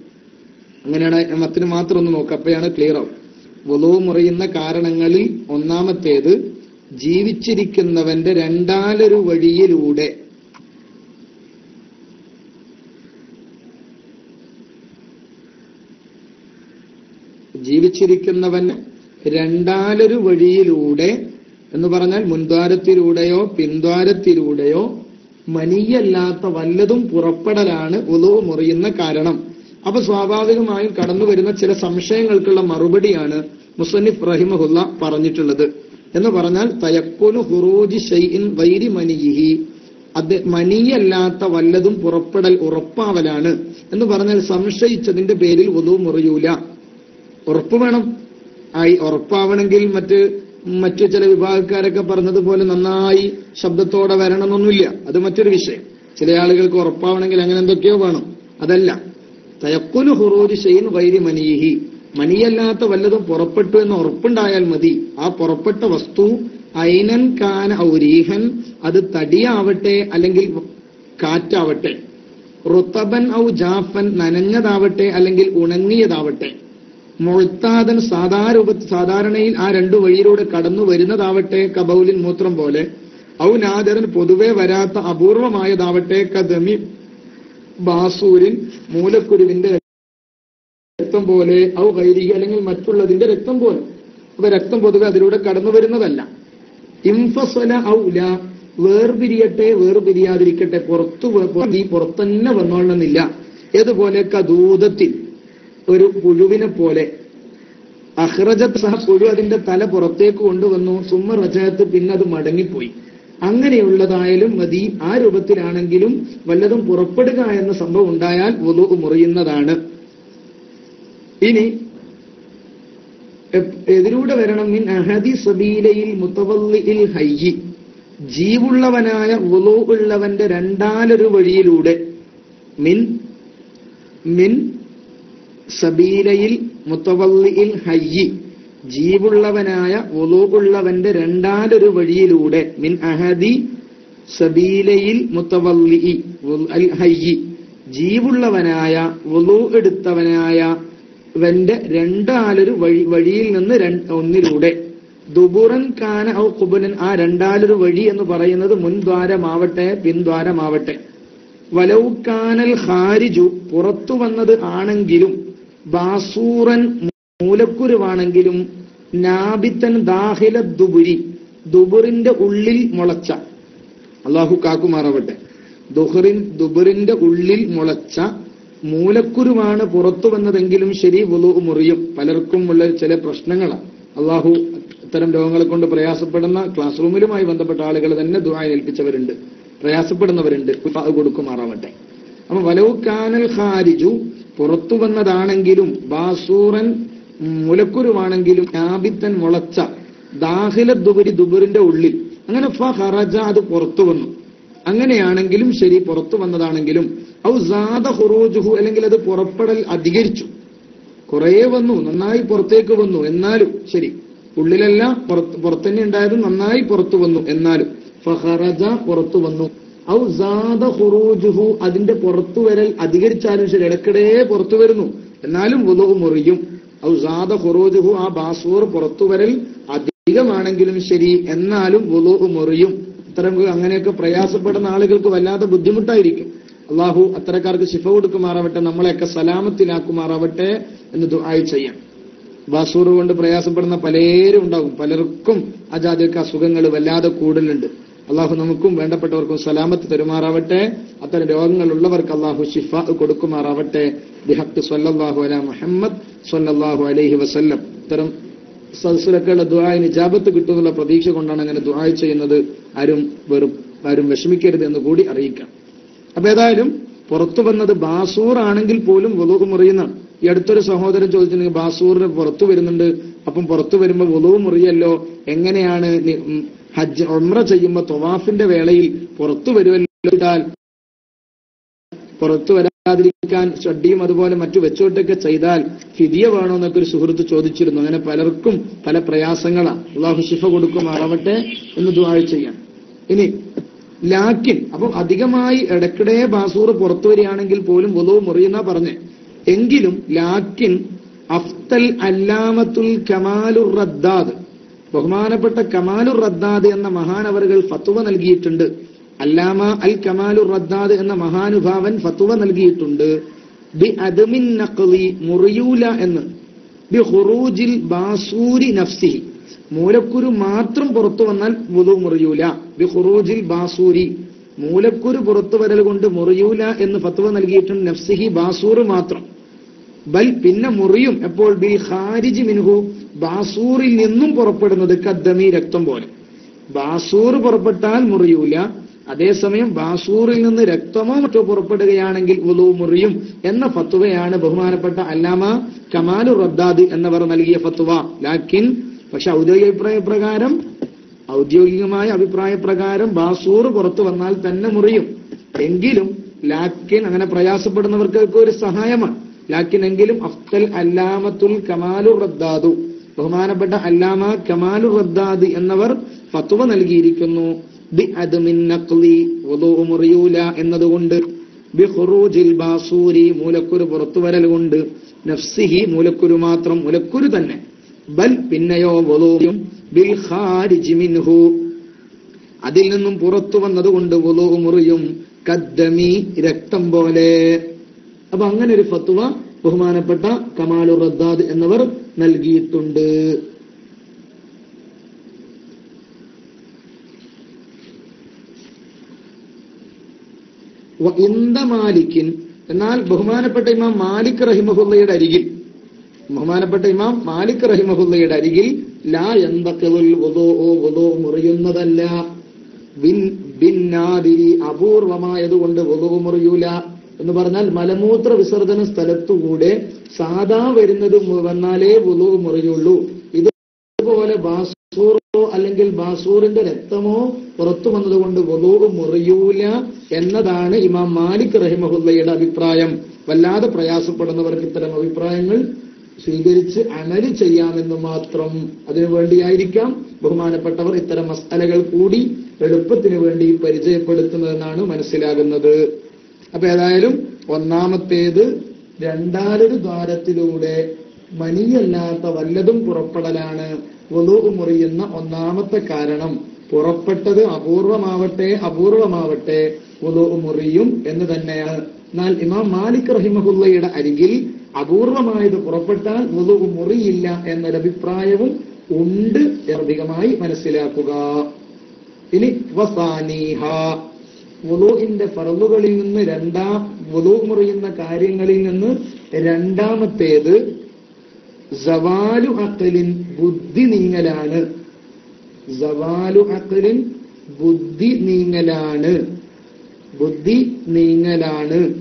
S1: അങ്ങനെയാണ് മത്തിന് മാത്രം ഒന്ന് നോക്കാം. അപ്പോഴാണ് ക്ലിയർ ആവും വധു മുറിയുന്ന കാരണങ്ങളിൽ ഒന്നാമത്തേത് ജീവിച്ചിരിക്കുന്നവന്റെ രണ്ടാലൊരു വഴിയിലൂടെ. ജീവിച്ചിരിക്കുന്നവൻ രണ്ടാലൊരു വഴിയിലൂടെ എന്ന് പറഞ്ഞാൽ മുൻദ്വാരത്തിലൂടെയോ പിൻദ്വാരത്തിലൂടെയോ മനിയല്ലാത്ത വല്ലതും പുറപ്പെടലാണ് ഉളു മുറിയുന്ന കാരണം. അപ്പൊ സ്വാഭാവികമായും കടന്നു വരുന്ന ചില സംശയങ്ങൾക്കുള്ള മറുപടിയാണ് മുസന്നിഫ് റഹിമഹുല്ല പറഞ്ഞിട്ടുള്ളത്. എന്ന് പറഞ്ഞാൽ തയക്കോലു ഹുറൂജി ഷൈഇൻ വൈരി മനിയിഹി. അത് മനിയല്ലാത്ത വല്ലതും പുറപ്പെടൽ ഉറപ്പാവലാണ് എന്ന് പറഞ്ഞാൽ സംശയിച്ചതിന്റെ പേരിൽ ഒതു മുറിയൂല. ഉറപ്പ് വേണം. ആയി ഉറപ്പാവണമെങ്കിൽ മറ്റ് മറ്റു ചില വിഭാഗക്കാരൊക്കെ പറഞ്ഞതുപോലെ നന്നായി ശബ്ദത്തോടെ വരണമെന്നൊന്നുമില്ല. അത് മറ്റൊരു വിഷയം. ചില ആളുകൾക്ക് ഉറപ്പാവണമെങ്കിൽ അങ്ങനെ എന്തൊക്കെയോ വേണം. അതല്ല. തയക്കുലു ഹുറൂജ് ഷെയ്ൻ വൈരി മനിയിഹി മനിയല്ലാത്ത വല്ലതും പുറപ്പെട്ടു എന്ന് ഉറപ്പുണ്ടായാൽ മതി. ആ പുറപ്പെട്ട വസ്തു ഐനൻ കാൻ ഔരീഹൻ അത് തടിയാവട്ടെ അല്ലെങ്കിൽ കാറ്റാവട്ടെ. റുത്തബൻ ഔ ജാഫൻ നനഞ്ഞതാവട്ടെ അല്ലെങ്കിൽ ഉണങ്ങിയതാവട്ടെ. മുഴുത്താതൻ സാധാരൂപ സാധാരണയിൽ ആ രണ്ടു വഴിയിലൂടെ കടന്നു വരുന്നതാവട്ടെ കബൗലിൻ മൂത്രം പോലെ. ഔ നാദരൻ പൊതുവെ വരാത്ത അപൂർവമായതാവട്ടെ കദമി ബാസൂരിൻ മൂലക്കുരുവിന്റെ രക്തം പോലെ ഔ കൈരിക അല്ലെങ്കിൽ മറ്റുള്ളതിന്റെ രക്തം പോലെ. അപ്പൊ രക്തം പൊതുവെ അതിലൂടെ കടന്നു വരുന്നതല്ല. ഇംഫസല ഔല വേർപിരിയട്ടെ വേർപിരിയാതിരിക്കട്ടെ പുറത്തു നീ പുറത്തന്നെ വന്നോളണമെന്നില്ല. ഏതുപോലെ? കദൂതത്തിൽ ഒരു പുഴുവിനെ പോലെ. അഹ്റജത്ത് സഹ പുഴു അതിന്റെ തല പുറത്തേക്ക് കൊണ്ടുവന്നു സുമ്മ റജത്ത് പിന്നെ അത് മടങ്ങിപ്പോയി. അങ്ങനെയുള്ളതായാലും മതി. ആ രൂപത്തിലാണെങ്കിലും വല്ലതും പുറപ്പെടുക എന്ന സംഭവം ഉണ്ടായാൽ വുളു മുറിയുന്നതാണ്. ഇനി എതിലൂടെ വരണം. മിൻ അഹദി സബീലയിൽ മുത്തവല്ലിൽ ഹയ്യി. ജീവുള്ളവനായ വുളു ഉള്ളവന്റെ രണ്ടാലൊരു വഴിയിലൂടെ. മിൻ മിൻ സബീലയിൽ മുത്തവല്ലിൽ ഹയ്യി. ജീവുള്ളവനായ വുളുവുള്ളവന്റെ രണ്ടാലൊരു വഴിയിലൂടെ മിൻ അഹദി സബീലയിൽ മുത്തവല്ലി അൽ ഹയ്യി. ജീവുള്ളവനായ വുളു എടുത്തവനായ വന്റെ രണ്ടാലൊരു വഴി വഴിയിൽ നിന്ന് ഒന്നിലൂടെ. ദുബുറൻ കാന ഔ കുബുനൻ ആ രണ്ടാലൊരു വഴി എന്ന് പറയുന്നത് മുൻദ്വാരമാവട്ടെ പിൻദ്വാരമാവട്ടെ. വലൗക്കാനൽ ഹാരിജു പുറത്തു വന്നത് ആണെങ്കിലും ബാസൂറൻ മൂലക്കുരുവാണെങ്കിലും നാബിത്തൻ ദാഹില ദുബുരി ദുബുറിന്റെ ഉള്ളിൽ മുളച്ച. അള്ളാഹു കാക്കുമാറാവട്ടെ. ദുഹറിൻ ദുബുറിന്റെ ഉള്ളിൽ മുളച്ച മൂലക്കുരുവാണ് പുറത്തു വന്നതെങ്കിലും ശരി വുളു മുറിയും. പലർക്കും ഉള്ള ചില പ്രശ്നങ്ങളാണ്. അള്ളാഹു ഇത്തരം രോഗങ്ങളെ കൊണ്ട് പ്രയാസപ്പെടുന്ന ക്ലാസ് റൂമിലുമായി ബന്ധപ്പെട്ട ആളുകൾ തന്നെ ദുബായി ഏൽപ്പിച്ചവരുണ്ട്. പ്രയാസപ്പെടുന്നവരുണ്ട്. കൊടുക്കുമാറാവട്ടെ. അപ്പൊ കാനൽ ഖാരിജു പുറത്തു വന്നതാണെങ്കിലും ബാസൂറൻ മുലക്കുരുവാണെങ്കിലും ആബിത്തൻ മുളച്ച ദാഹില ദുബരി ദുബറിന്റെ ഉള്ളിൽ അങ്ങനെ ഫറജ അത് പുറത്തു വന്നു. അങ്ങനെയാണെങ്കിലും ശരി പുറത്തു വന്നതാണെങ്കിലും ഔ സാദ ഹുറോജുഹു അല്ലെങ്കിൽ അത് പുറപ്പെടൽ അധികരിച്ചു. കുറേ വന്നു നന്നായി പുറത്തേക്ക് വന്നു എന്നാലും ശരി. ഉള്ളിലല്ല പുറത്ത് പുറത്തന്നെ ഉണ്ടായത് നന്നായി പുറത്തു വന്നു എന്നാലും. ഫഹറജ പുറത്തു വന്നു. ഔ സാദ ഹുറോജുഹു അതിന്റെ പുറത്തു വരൽ അധികരിച്ചാലും ശരി ഇടക്കിടെ പുറത്തു വരുന്നു. എന്നാലും വുളു മുറിയും. ഔ ഹുറോജുഹു ആ ബാസൂർ പുറത്തുവരൽ അധികമാണെങ്കിലും ശരി എന്നാലും വുളു മുറിയും. അത്തരം അങ്ങനെയൊക്കെ പ്രയാസപ്പെടുന്ന ആളുകൾക്ക് വല്ലാത്ത ബുദ്ധിമുട്ടായിരിക്കും. അള്ളാഹു അത്തരക്കാർക്ക് ശിഫ കൊടുക്കുമാറാവട്ടെ നമ്മളെയൊക്കെ സലാമത്തിലാക്കുമാറാവട്ടെ എന്ന് ദുആയി ചെയ്യാം. ബാസൂർ കൊണ്ട് പ്രയാസപ്പെടുന്ന പലരും ഉണ്ടാകും. പലർക്കും അജാതിക്ക് അസുഖങ്ങൾ വല്ലാതെ കൂടുതലുണ്ട്. അള്ളാഹു നമുക്കും വേണ്ടപ്പെട്ടവർക്കും സലാമത്ത് തരുമാറാവട്ടെ. അത്തരം രോഗങ്ങളുള്ളവർക്ക് അള്ളാഹു ഷിഫ കൊടുക്കുമാറാവട്ടെ. ബിഹക്ക് സല്ലാഹു അല മുഹമ്മദ് സല്ലാഹു അലൈഹി വസല്ലം. ഇത്തരം സദസ്സിലൊക്കെയുള്ള ദുആന് ഇജാബത്ത് കിട്ടുമെന്നുള്ള പ്രതീക്ഷ കൊണ്ടാണ് അങ്ങനെ ദുആ ചെയ്യുന്നത്. ആരും വെറും ആരും വിഷമിക്കരുത് എന്ന് കൂടി അറിയിക്കാം. അപ്പൊ ഏതായാലും പുറത്തു വന്നത് ബാസൂർ ആണെങ്കിൽ പോലും വലുവ് മുറിയുന്നതാണ്. ഈ അടുത്തൊരു സഹോദരൻ ചോദിച്ചിട്ടുണ്ടെങ്കിൽ ബാസൂറിന് പുറത്തു വരുന്നുണ്ട്. അപ്പം പുറത്തു വരുമ്പോൾ വലുവ് മുറിയല്ലോ. എങ്ങനെയാണ് ഹജ്ജ് ഉംറ ചെയ്യുമ്പോൾ തൊവാഫിന്റെ വേളയിൽ പുറത്തു വരുമല്ലോ ഇതാൽ പുറത്തു വരാതിരിക്കാൻ ഷഡ്ഡിയും അതുപോലെ മറ്റു വെച്ചോട്ടൊക്കെ ചെയ്താൽ ഫിതിയ വേണോ എന്നൊക്കെ ഒരു സുഹൃത്ത് ചോദിച്ചിരുന്നു. അങ്ങനെ പലർക്കും പല പ്രയാസങ്ങളാണ് അള്ളാഹു ശിഫ കൊടുക്കും കൊടുക്കുമാറാവട്ടെ എന്ന് ദുആ ചെയ്യാം ഇനി ലാക്കിൻ അപ്പം അധികമായി ഇടയ്ക്കിടെ ബാസൂർ പുറത്തു വരികയാണെങ്കിൽ പോലും വധു മുറിയുന്ന പറഞ്ഞ്. എങ്കിലും ലാക്കിൻ അഫ്തൽ അല്ലാമത്തുൽ കമാലുർ റദ്ദാദ് ബഹുമാനപ്പെട്ട കമാലുർ റദ്ദാദ് എന്ന മഹാനവറുകൾ ഫത്തുവ നൽകിയിട്ടുണ്ട്. അല്ലാമ അൽ കമാലുർ റദ്ദാദ് എന്ന മഹാനുഭാവൻ ഫത്തുവ നൽകിയിട്ടുണ്ട്. ബി അദമിൻ നഖ്ലി മുറിയൂല എന്ന്. ബി ഹുറൂജിൽ ബാസൂരി നഫ്സി മൂലക്കുരു മാത്രം പുറത്തു വന്നാൽ വുളു മുറിയൂല. ബി ഹുറൂജിൽ ബാസൂരി. മൂലക്കുരു പുറത്തു വരൽ കൊണ്ട് മുറിയൂല എന്ന് ഫത്വ നൽകിയിട്ടുണ്ട് നഫ്സിഹി ബാസൂർ മാത്രം. ബൽ പിന്നെ മുറിയും. എപ്പോൾ? ബിൽ ഖാരിജ് മിൻഹു. ബാസൂറിൽ നിന്നും പുറപ്പെടുന്നത് കദ്ദമി രക്തം പോലെ. ബാസൂർ പുറപ്പെട്ടാൽ മുറിയൂല. അതേസമയം ബാസൂറിൽ നിന്ന് രക്തമോ മറ്റോ പുറപ്പെടുകയാണെങ്കിൽ ഉലു മുറിയും എന്ന ഫത്വയാണ് ബഹുമാനപ്പെട്ട അല്ലാമ കമാലു റദ്ദാദ് എന്നവർ നൽകിയ ഫത്വ. ലാക്കിൻ പക്ഷെ ഔദ്യോഗിക അഭിപ്രായ പ്രകാരം ഔദ്യോഗികമായ അഭിപ്രായ പ്രകാരം ബാസൂർ പുറത്തു വന്നാൽ തന്നെ മുറിയും. എങ്കിലും ലാക്കിൻ അങ്ങനെ പ്രയാസപ്പെടുന്നവർക്ക് ഒരു സഹായമാണ്. ലാക്കിൻ എങ്കിലും അഫ്തൽ അല്ലാമത്തുൽ കമാലു റദ്ദാദു. ബഹുമാനപ്പെട്ട അല്ലാമ കമാലു റദ്ദാദ് എന്നവർ ഫത്വ നൽകിയിരിക്കുന്നു. ബി അദ്മിൻ നഖ്ലി വുദൂഉ മുറിയൂല എന്നതുകൊണ്ട് ബി ഖുറൂജിൽ ബാസൂരി മൂലക്കുരു പുറത്തുവരൽ കൊണ്ട് നഫ്സിഹി മൂലക്കുരു മാത്രം മൂലക്കുരു തന്നെ. ബൽ പിന്നെയോ വുളൂയും ബിൽ ഖാരിജി മിൻഹു. അതിൽ നിന്നും പുറത്തു വന്നതുകൊണ്ട് വുളൂ മുറിയും കദ്ദമി രക്തം പോലെ. അപ്പൊ അങ്ങനെ ഒരു ഫത്വ ബഹുമാനപ്പെട്ട കമാലു റദ്ദാദ് എന്നവർ നൽകിയിട്ടുണ്ട്. വ ഇന്ദ മാലിക്കിൻ എന്നാൽ ബഹുമാനപ്പെട്ട ഇമാം മാലിക് റഹിമഹുല്ലയുടെ അരികിൽ ബഹുമാനപ്പെട്ട ഇമാം മാലിക് റഹിമഹുല്ലയുടെ അരികിൽ ലാ വധോ മുറിയുന്നതല്ല. ബിൻ അപൂർവമായതുകൊണ്ട് വധു മുറിയൂല. എന്ന് പറഞ്ഞാൽ മലമൂത്ര വിസർജന സ്ഥലത്തുകൂടെ സാധാ വരുന്നത് വന്നാലേ വുളു മുറിയുള്ളൂ. ഇതുപോലെ ബാസൂറോ അല്ലെങ്കിൽ ബാസൂറിന്റെ രക്തമോ പുറത്തു വന്നതുകൊണ്ട് വുളു മുറിയൂല എന്നതാണ് ഇമാം മാലിക് റഹിമഹുല്ലയുടെ അഭിപ്രായം. വല്ലാതെ പ്രയാസപ്പെടുന്നവർക്ക് ഇത്തരം അഭിപ്രായങ്ങൾ സ്വീകരിച്ച് അമൽ ചെയ്യാമെന്ന് മാത്രം അതിനു വേണ്ടിയായിരിക്കാം. ബഹുമാനപ്പെട്ടവർ ഇത്തരം മസാലകൾ കൂടി എളുപ്പത്തിന് വേണ്ടി പരിചയപ്പെടുത്തുന്നതെന്നാണ് മനസ്സിലാകുന്നത്. അപ്പൊ ഏതായാലും ഒന്നാമത്തേത് രണ്ടാലൊരു ദ്വാരത്തിലൂടെ മനിയല്ലാത്ത വല്ലതും പുറപ്പെടലാണ് വലു മുറിയുന്ന ഒന്നാമത്തെ കാരണം. പുറപ്പെട്ടത് അപൂർവമാവട്ടെ അപൂർവമാവട്ടെ വലു മുറിയും എന്ന് തന്നെയാണ്. എന്നാൽ ഇമാം മാലിക് റഹിമഹുല്ലയുടെ അരികിൽ അപൂർവമായത് പുറപ്പെട്ടാൽ വലു മുറിയില്ല എന്നൊരു അഭിപ്രായവും ഉണ്ട് അധികമായി മനസ്സിലാക്കുക. ഇനി വസാനീഹ. വുളുവിന്റെ ഫറലുകളിൽ നിന്ന് രണ്ടാം വുളൂഹ് മുറിയുന്ന കാര്യങ്ങളിൽ നിന്ന് രണ്ടാമത്തേത് സവാലു അക്കലിൻ ബുദ്ധി നീങ്ങലാണ്. സവാലു അക്കലിൻ ബുദ്ധി നീങ്ങലാണ്. ബുദ്ധി നീങ്ങലാണ്.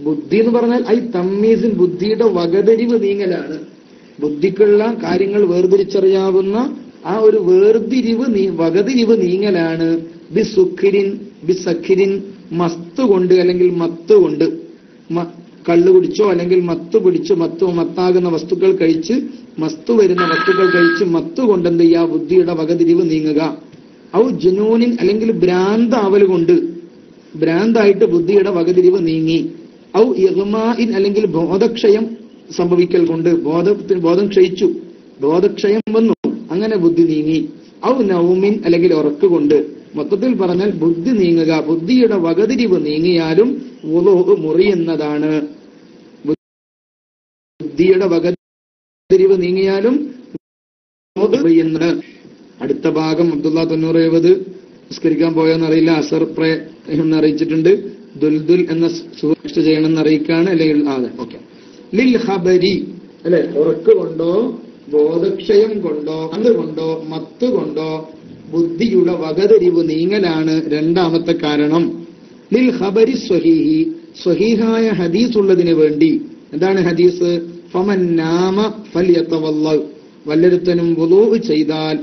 S1: ബുദ്ധി എന്ന് പറഞ്ഞാൽ ഐ തമ്മീസിൻ ബുദ്ധിയുടെ വകതിരിവ് നീങ്ങലാണ്. ബുദ്ധിക്കുള്ള കാര്യങ്ങൾ വേർതിരിച്ചറിയാവുന്ന ആ ഒരു വേർതിരിവ് വകതിരിവ് നീങ്ങലാണ്. ബി സുഖിരിൻ ബി സഖിരിൻ മസ്ത് കൊണ്ട് അല്ലെങ്കിൽ മത്ത് കൊണ്ട് കള്ളു കുടിച്ചോ അല്ലെങ്കിൽ മത്ത് പിടിച്ചോ മത്തോ മത്താകുന്ന വസ്തുക്കൾ കഴിച്ച് മസ്തു വരുന്ന വസ്തുക്കൾ കഴിച്ച് മത്ത് കൊണ്ടെന്ത് ചെയ്യുക ബുദ്ധിയുടെ വകതിരിവ് നീങ്ങുക. ഔ ജുനൂനിൻ അല്ലെങ്കിൽ ഭ്രാന്താവൽ കൊണ്ട്. ഭ്രാന്തായിട്ട് ബുദ്ധിയുടെ വകതിരിവ് നീങ്ങി. ഔ ഇഹ്മാഇൻ അല്ലെങ്കിൽ ബോധക്ഷയം സംഭവിക്കൽ കൊണ്ട്. ബോധത്തിന് ബോധം ക്ഷയിച്ചു. ബോധക്ഷയം വന്നു. അങ്ങനെ ബുദ്ധി നീങ്ങി. ഔ നൗമിൻ അല്ലെങ്കിൽ ഉറക്ക് കൊണ്ട് മൊത്തത്തിൽ പറഞ്ഞാൽ ബുദ്ധി നീങ്ങുക ബുദ്ധിയുടെ വകതിരിവ് നീങ്ങിയാലും ഉലോഹ് മുറിയുന്നതാണ്. ബുദ്ധിയുടെ വകതിരിവ് നീങ്ങിയാലും അടുത്ത ഭാഗം അബ്ദുള്ള തൊണ്ണൂറ് എഴുപത് നിസ്കരിക്കാൻ പോയെന്നറിയില്ല അസർ പ്രേ എന്ന് അറിയിച്ചിട്ടുണ്ട്. ദുൽദുൽ എന്ന സൂക്ഷിച്ച ചെയ്യണമെന്ന് അറിയിക്കാണ് അല്ലെങ്കിൽ അതെ ഓക്കെ. ലിൽ ഹബരി അല്ലെ? ഉറക്കുകൊണ്ടോ ബോധക്ഷയം കൊണ്ടോ അതുകൊണ്ടോ മത്ത് കൊണ്ടോ ബുദ്ധിയുടെ വകതിരിവ് നീങ്ങലാണ് രണ്ടാമത്തെ കാരണം. ലിൽ ഹബരി സ്വഹീഹി സ്വഹീഹായ ഹദീസ് ഉള്ളതിന് വേണ്ടി. എന്താണ് ഹദീസ്? ഫമൻ നാമ ഫല്യത്തവല്ല വല്ലരുത്തനും വുളൂ ചെയ്താൽ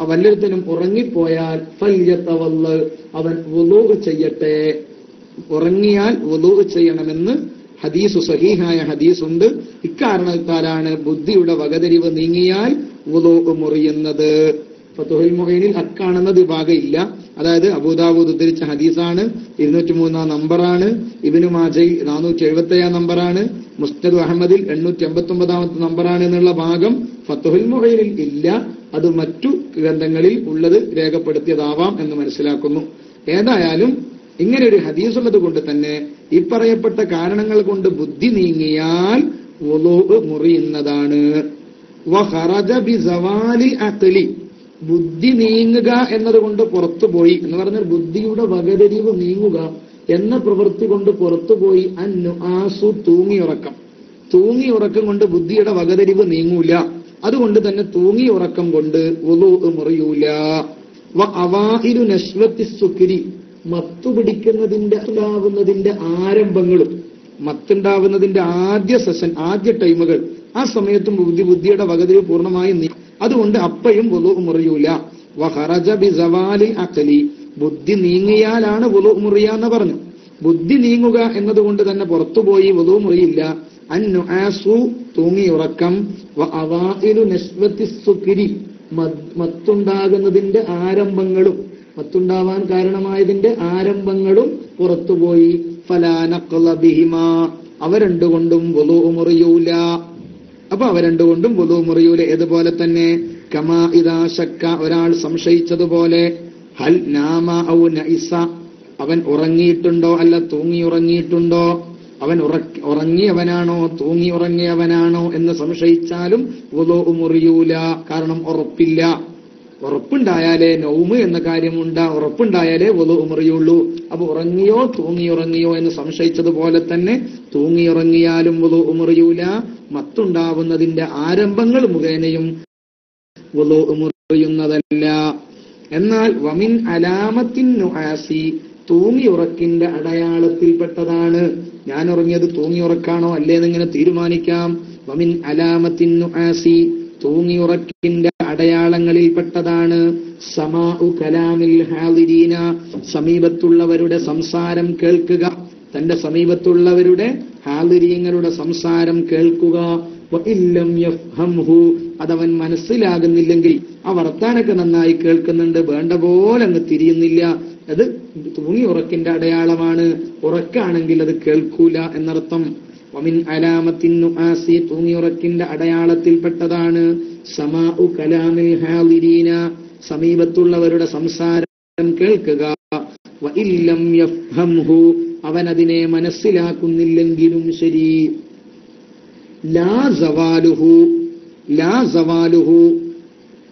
S1: വല്ലരുത്തനും ഉറങ്ങിപ്പോയാൽ ഫല്യത്തവല്ല അവൻ വുളൂ ചെയ്യട്ടെ. ഉറങ്ങിയാൽ വുളൂ ചെയ്യണമെന്ന് ഹദീസ് സഹീഹായ ഹദീസ് ഉണ്ട് ഇക്കാരണത്താലാണ് ബുദ്ധിയുടെ വകതിരിവ് നീങ്ങിയാൽ വുളൂ മുറിയുന്നത്. ഫതുഹുൽ മൊഹീനിൽ ഹക്കാണെന്ന വിഭാഗം ഇല്ല അതായത് അബൂദാബൂദ് ഉദ്ധരിച്ച ഹദീസാണ് ഇരുന്നൂറ്റി മൂന്നാം നമ്പറാണ് ഇബിനു മാജയ് നാനൂറ്റി എഴുപത്തി ഏഴാം നമ്പറാണ് മുസ്തദ് അഹമ്മദിൽ എണ്ണൂറ്റി എൺപത്തി ഒമ്പതാമത്തെ നമ്പറാണ് എന്നുള്ള ഭാഗം ഫത്തുഹുൽ മൊഹീനിൽ ഇല്ല. അത് മറ്റു ഗ്രന്ഥങ്ങളിൽ ഉള്ളത് രേഖപ്പെടുത്തിയതാവാം എന്ന് മനസ്സിലാക്കുന്നു. ഏതായാലും ഇങ്ങനെ ഒരു ഹദീസ് ഉള്ളത് കൊണ്ട് തന്നെ ഈ പറയപ്പെട്ട കാരണങ്ങൾ കൊണ്ട് ബുദ്ധി നീങ്ങിയാൽ മുറിയുന്നതാണ്. ബുദ്ധി നീങ്ങുക എന്നതുകൊണ്ട് പുറത്തുപോയി. എന്ന് പറഞ്ഞാൽ ബുദ്ധിയുടെ വകതിരിവ് നീങ്ങുക എന്ന പ്രവൃത്തി കൊണ്ട് പുറത്തുപോയി. അന്നു ആസു തൂങ്ങിയുറക്കം. തൂങ്ങി ഉറക്കം കൊണ്ട് ബുദ്ധിയുടെ വകതിരിവ് നീങ്ങൂല. അതുകൊണ്ട് തന്നെ തൂങ്ങി ഉറക്കം കൊണ്ട് വുളു മുറിയൂല. അവാഹിരു നശ്വത്തി സുക്കിരി. മത്തു പിടിക്കുന്നതിന്റെ ഉണ്ടാവുന്നതിന്റെ ആരംഭങ്ങളും മത്തുണ്ടാവുന്നതിന്റെ ആദ്യ സെഷൻ ആദ്യ ടൈമുകൾ ആ സമയത്തും ബുദ്ധി ബുദ്ധിയുടെ വകതിരിവ് പൂർണമായും നീ അതുകൊണ്ട് അപ്പയും വുളു മുറിയൂല. വഹറജ ബി സവാലി അക്കലി ബുദ്ധി നീങ്ങിയാലാണ് വുളു മുറിയ എന്ന് പറഞ്ഞു. ബുദ്ധി നീങ്ങുക എന്നതുകൊണ്ട് തന്നെ പുറത്തുപോയി വുളു മുറിയില്ല. അന്നുആസു അവായിലു നിസ്വതി സുക്കിരി. മത്- മത്തുണ്ടാകുന്നതിന്റെ ആരംഭങ്ങളും. മത്തുണ്ടാവാൻ കാരണമായതിന്റെ ആരംഭങ്ങളും പുറത്തുപോയി. ഫലാനക്കുള്ള ബിഹിമ. അവരണ്ടുകൊണ്ടും രണ്ടുകൊണ്ടും മുറിയൂല. അപ്പൊ അവ രണ്ടുകൊണ്ടും വലു മുറിയൂല ഏതുപോലെ തന്നെ കമാ ഇതാ ശക്ക ഒരാൾ സംശയിച്ചതുപോലെ ഹൽ നാമ ഔ നൈസ അവൻ ഉറങ്ങിയിട്ടുണ്ടോ അല്ല തൂങ്ങി ഉറങ്ങിയിട്ടുണ്ടോ? അവൻ ഉറങ്ങിയവനാണോ തൂങ്ങി ഉറങ്ങിയവനാണോ എന്ന് സംശയിച്ചാലും വുളു മുറിയൂല. കാരണം ഉറപ്പില്ല. ഉറപ്പുണ്ടായാലേ നൗമ് എന്ന കാര്യമുണ്ടാ ഉറപ്പുണ്ടായാലേ വുളു ഉമറിയുള്ളൂ. അപ്പൊ ഉറങ്ങിയോ തൂങ്ങിയുറങ്ങിയോ എന്ന് സംശയിച്ചതുപോലെ തന്നെ തൂങ്ങിയുറങ്ങിയാലും വുളു ഉമറിയൂല. മത്തുണ്ടാവുന്നതിന്റെ ആരംഭങ്ങൾ മുഖേനയും വുളു ഉമറിയുന്നതല്ല. എന്നാൽ വമിൻ അലാമത്തിൻ നുആസി തൂങ്ങിയുറക്കിന്റെ അടയാളത്തിൽപ്പെട്ടതാണ്. ഞാൻ ഉറങ്ങിയത് തൂങ്ങിയുറക്കാണോ അല്ലേ ഇങ്ങനെ തീരുമാനിക്കാം? വമിൻ അലാമത്തിൻ നുആസി തൂങ്ങിയുറക്കിന്റെ അടയാളങ്ങളിൽപ്പെട്ടതാണ് സമാ കലാമിൽ ഹാദിരീന. സമീപത്തുള്ളവരുടെ സംസാരം കേൾക്കുക. തന്റെ സമീപത്തുള്ളവരുടെ ഹാദിരീങ്ങളുടെ സംസാരം കേൾക്കുക. അതവൻ മനസ്സിലാകുന്നില്ലെങ്കിൽ ആ വർത്താനൊക്കെ നന്നായി കേൾക്കുന്നുണ്ട്. വേണ്ട പോലെ അങ്ങ് തിരിയുന്നില്ല. അത് തൂങ്ങി ഉറക്കിന്റെ അടയാളമാണ്. ഉറക്കാണെങ്കിൽ അത് കേൾക്കൂല എന്നർത്ഥം. വമിൻ അലാമത്തിൻ നുആസി തൂങ്ങിയുറക്കിന്റെ അടയാളത്തിൽപ്പെട്ടതാണ് സമാ കലാമിൽ ഹാദിരീന സമീപത്തുള്ളവരുടെ സംസാരം കേൾക്കുക. വഇല്ലം അവൻ അതിനെ മനസ്സിലാക്കുന്നില്ലെങ്കിലും ശരി. ലാ സവാലുഹു ലാ സവാലുഹു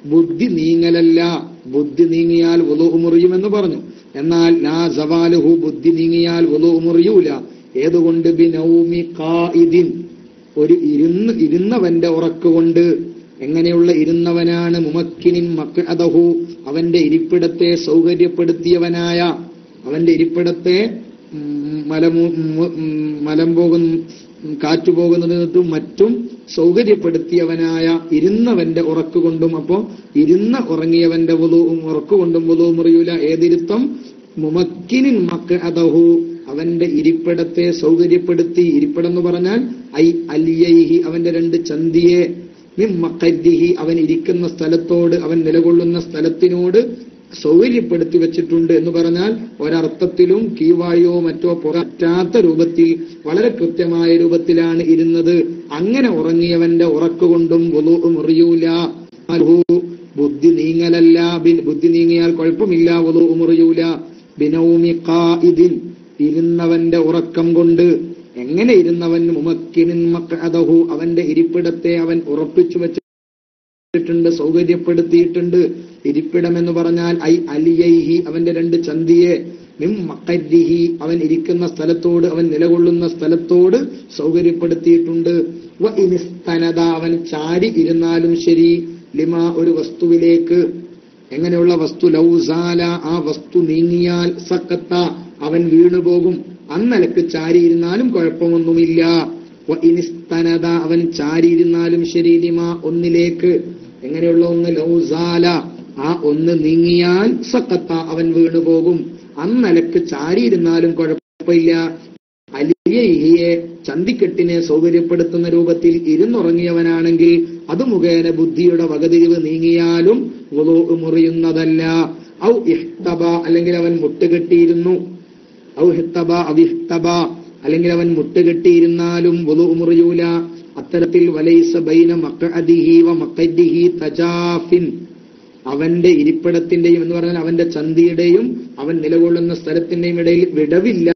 S1: ബുദ്ധി നീങ്ങലല്ല. ബുദ്ധി നീങ്ങിയാൽ വുളു മുറിയുമെന്ന് പറഞ്ഞു. എന്നാൽ ലാ സവാലുഹു ബുദ്ധി നീങ്ങിയാൽ വുളു മുറിയൂല. ഏതുകൊണ്ട് ബിനൗമി ഒരു ഇരുന്ന് ഇരുന്നവന്റെ ഉറക്കുകൊണ്ട്. എങ്ങനെയുള്ള ഇരുന്നവനാണ് മുമക്കിനിൻ മക്അദഹു അവന്റെ ഇരിപ്പിടത്തെ സൗകര്യപ്പെടുത്തിയവനായ അവന്റെ ഇരിപ്പിടത്തെ മലം പോകുന്ന കാറ്റു പോകുന്നതിനും മറ്റും സൗകര്യപ്പെടുത്തിയവനായ ഇരുന്നവന്റെ ഉറക്കുകൊണ്ടും അപ്പോ ഇരുന്ന ഉറങ്ങിയവന്റെ ഉറക്കുകൊണ്ടും മുറിയൂല ഏതിരുത്തം? മുമക്കിനിൻ മക്ക് അതഹു അവന്റെ ഇരിപ്പിടത്തെ സൗകര്യപ്പെടുത്തി ഇരിപ്പിടം എന്ന് പറഞ്ഞാൽ ഐ അലിയൈഹി അവന്റെ രണ്ട് ചന്തിയെ മിമ്മക്കരിഹി അവൻ ഇരിക്കുന്ന സ്ഥലത്തോട് അവൻ നിലകൊള്ളുന്ന സ്ഥലത്തിനോട് സൗകര്യപ്പെടുത്തി വെച്ചിട്ടുണ്ട് എന്ന് പറഞ്ഞാൽ ഒരർത്ഥത്തിലും കീവായോ മറ്റോ പുററ്റാത്ത രൂപത്തിൽ വളരെ കൃത്യമായ രൂപത്തിലാണ് ഇരുന്നത്. അങ്ങനെ ഉറങ്ങിയവന്റെ ഉറക്കുകൊണ്ടും മുറിയൂല ബുദ്ധി നീങ്ങലല്ല. ബുദ്ധി നീങ്ങിയാൽ കുഴപ്പമില്ല മുറിയൂല ബിനൗമി ഖായിദിൻ ഇരുന്നവന്റെ ഉറക്കം കൊണ്ട് എങ്ങനെ ഇരുന്നവൻ മുമക്കിനിൻ മഖഅദഹു അവന്റെ ഇരിപ്പിടത്തെ അവൻ ഉറപ്പിച്ചു വെച്ചിട്ടുണ്ട് സൗകര്യപ്പെടുത്തിയിട്ടുണ്ട്. ഇരിപ്പിടം എന്ന് പറഞ്ഞാൽ ഐ അലിയൈഹി അവന്റെ രണ്ട് ചന്തിയെ മിം മക്കരിഹി അവൻ ഇരിക്കുന്ന സ്ഥലത്തോട് അവൻ നിലകൊള്ളുന്ന സ്ഥലത്തോട് സൗകര്യപ്പെടുത്തിയിട്ടുണ്ട്. വ അവൻ ചാരി ഇരുന്നാലും ശരി. ലിമ ഒരു വസ്തുവിലേക്ക്. എങ്ങനെയുള്ള വസ്തു? ലൗസാല ആ വസ്തു നീങ്ങിയാൽ സക്കത്ത. അവൻ വീണുപോകും അന്നലക്ക് ചാരിയിരുന്നാലും കുഴപ്പമൊന്നുമില്ല. അവൻ ചാരിയിരുന്നാലും ശരി ലിമ ഒന്നിലേക്ക്. എങ്ങനെയുള്ള ഒന്ന്? ലൗസാല ആ ഒന്ന് നീങ്ങിയാൽ സക്കത്ത അവൻ വീണുപോകും അന്നലക്ക് ചാരിയിരുന്നാലും കുഴപ്പമില്ല. അലിയെ ചന്തിക്കെട്ടിനെ സൗകര്യപ്പെടുത്തുന്ന രൂപത്തിൽ ഇരുന്നുറങ്ങിയവനാണെങ്കിൽ അത് മുഖേന ബുദ്ധിയുടെ വകതിരിവ് നീങ്ങിയാലും മുറിയുന്നതല്ല. ഔ ഇഹ്തബ അല്ലെങ്കിൽ അവൻ മുട്ടുകെട്ടിയിരുന്നു. ഔ ഹിത്തബ അല്ലെങ്കിൽ അവൻ മുട്ടുകെട്ടിയിരുന്നാലും വുളു മുറിയൂല. അത്തരത്തിൽ വലൈസ ബൈന തജാഫിൻ. അവന്റെ ഇരിപ്പിടത്തിന്റെയും എന്ന് പറഞ്ഞാൽ അവന്റെ ചന്തിയുടെയും അവൻ നിലകൊള്ളുന്ന സ്ഥലത്തിന്റെയും ഇടയിൽ വിടവില്ല.